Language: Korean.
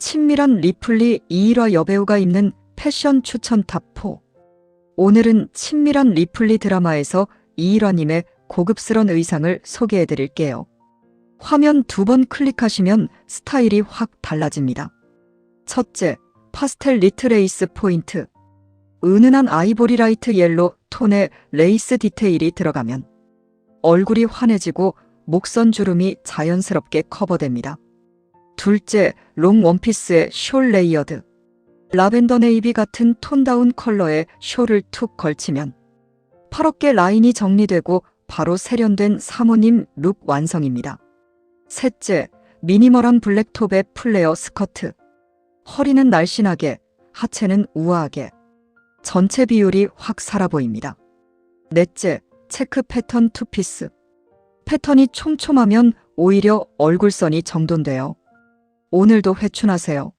친밀한 리플리 이일화 여배우가 입는 패션 추천 탑4. 오늘은 친밀한 리플리 드라마에서 이일화님의 고급스런 의상을 소개해 드릴게요. 화면 두 번 클릭하시면 스타일이 확 달라집니다. 첫째, 파스텔 리트레이스 포인트. 은은한 아이보리 라이트 옐로 톤의 레이스 디테일이 들어가면 얼굴이 환해지고 목선 주름이 자연스럽게 커버됩니다. 둘째, 롱 원피스의 숄 레이어드. 라벤더 네이비 같은 톤다운 컬러의 숄을 툭 걸치면 파랗게 라인이 정리되고 바로 세련된 사모님 룩 완성입니다. 셋째, 미니멀한 블랙톱의 플레어 스커트. 허리는 날씬하게, 하체는 우아하게. 전체 비율이 확 살아 보입니다. 넷째, 체크 패턴 투피스. 패턴이 촘촘하면 오히려 얼굴선이 정돈돼요. 오늘도 회춘하세요.